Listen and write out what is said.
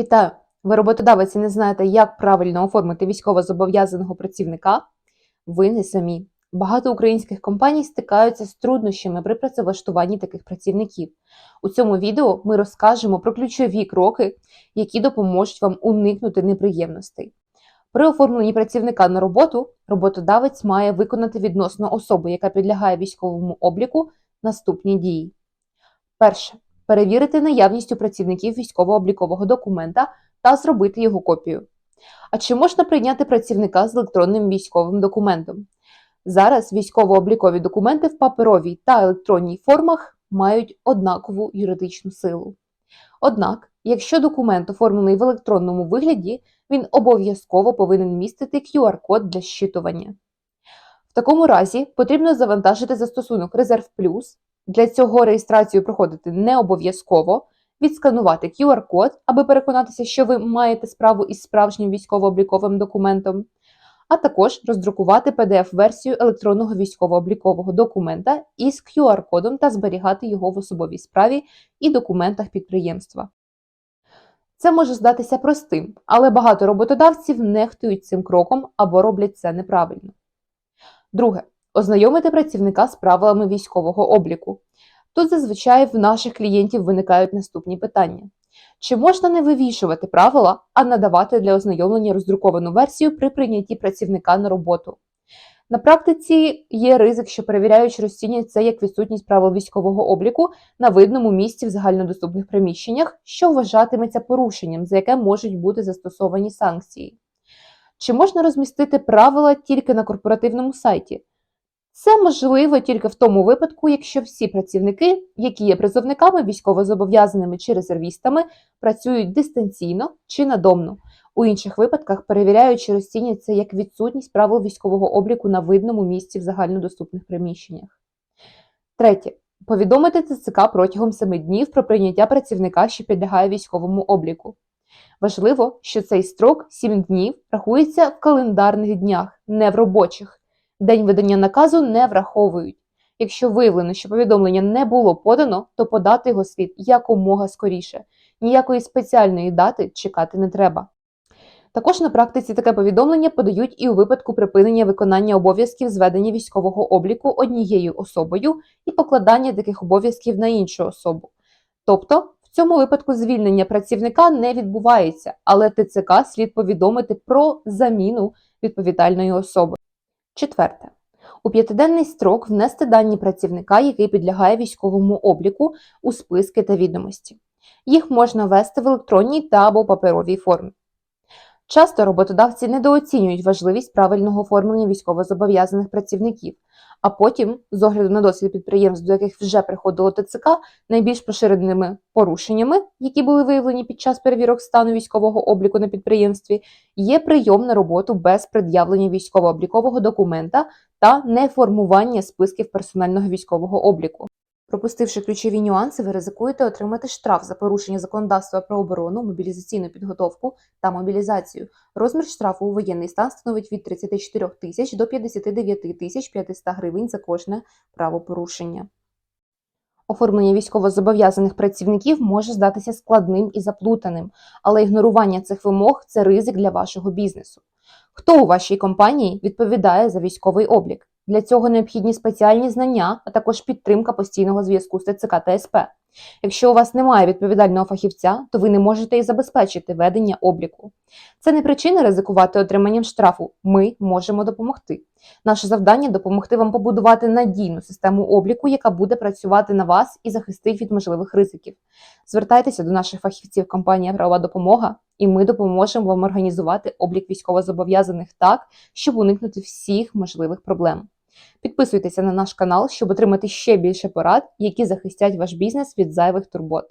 Вітаю! Ви роботодавець і не знаєте, як правильно оформити військовозобов'язаного працівника? Ви не самі. Багато українських компаній стикаються з труднощами при працевлаштуванні таких працівників. У цьому відео ми розкажемо про ключові кроки, які допоможуть вам уникнути неприємностей. При оформленні працівника на роботу роботодавець має виконати відносно особи, яка підлягає військовому обліку, наступні дії. Перше перевірити наявність у працівників військово-облікового документа та зробити його копію. А чи можна прийняти працівника з електронним військовим документом? Зараз військово-облікові документи в паперовій та електронній формах мають однакову юридичну силу. Однак, якщо документ оформлений в електронному вигляді, він обов'язково повинен містити QR-код для щитування. В такому разі потрібно завантажити застосунок Резерв Плюс. Для цього реєстрацію проходити не обов'язково, відсканувати QR-код, аби переконатися, що ви маєте справу із справжнім військово-обліковим документом, а також роздрукувати PDF-версію електронного військово-облікового документа із QR-кодом та зберігати його в особовій справі і документах підприємства. Це може здатися простим, але багато роботодавців нехтують цим кроком або роблять це неправильно. Друге. Ознайомити працівника з правилами військового обліку. Тут зазвичай в наших клієнтів виникають наступні питання: чи можна не вивішувати правила, а надавати для ознайомлення роздруковану версію при прийнятті працівника на роботу? На практиці є ризик, що перевіряючи розцінюють це як відсутність правил військового обліку на видному місці в загальнодоступних приміщеннях, що вважатиметься порушенням, за яке можуть бути застосовані санкції. Чи можна розмістити правила тільки на корпоративному сайті? Це можливо тільки в тому випадку, якщо всі працівники, які є призовниками, військовозобов'язаними чи резервістами, працюють дистанційно чи надомно. У інших випадках перевіряють, чи розцінять це як відсутність правил військового обліку на видному місці в загальнодоступних приміщеннях. Третє. Повідомити ТЦК протягом 7 днів про прийняття працівника, що підлягає військовому обліку. Важливо, що цей строк 7 днів рахується в календарних днях, не в робочих. День видання наказу не враховують. Якщо виявлено, що повідомлення не було подано, то подати його слід якомога скоріше. Ніякої спеціальної дати чекати не треба. Також на практиці таке повідомлення подають і у випадку припинення виконання обов'язків зведення військового обліку однією особою і покладання таких обов'язків на іншу особу. Тобто, в цьому випадку звільнення працівника не відбувається, але ТЦК слід повідомити про заміну відповідальної особи. Четверте. У п'ятиденний строк внести дані працівника, який підлягає військовому обліку, у списки та відомості. Їх можна ввести в електронній та або паперовій формі. Часто роботодавці недооцінюють важливість правильного оформлення військовозобов'язаних працівників, а потім, з огляду на досвід підприємств, до яких вже приходило ТЦК, найбільш поширеними порушеннями, які були виявлені під час перевірок стану військового обліку на підприємстві, є прийом на роботу без пред'явлення військово-облікового документа та неформування списків персонального військового обліку. Пропустивши ключові нюанси, ви ризикуєте отримати штраф за порушення законодавства про оборону, мобілізаційну підготовку та мобілізацію. Розмір штрафу у воєнний стан становить від 34 тисяч до 59 тисяч 500 гривень за кожне правопорушення. Оформлення військовозобов'язаних працівників може здатися складним і заплутаним, але ігнорування цих вимог це ризик для вашого бізнесу. Хто у вашій компанії відповідає за військовий облік? Для цього необхідні спеціальні знання, а також підтримка постійного зв'язку з ТЦК та СП. Якщо у вас немає відповідального фахівця, то ви не можете і забезпечити ведення обліку. Це не причина ризикувати отриманням штрафу. Ми можемо допомогти. Наше завдання допомогти вам побудувати надійну систему обліку, яка буде працювати на вас і захистить від можливих ризиків. Звертайтеся до наших фахівців компанія Правова допомога, і ми допоможемо вам організувати облік військовозобов'язаних так, щоб уникнути всіх можливих проблем. Підписуйтеся на наш канал, щоб отримати ще більше порад, які захистять ваш бізнес від зайвих турбот.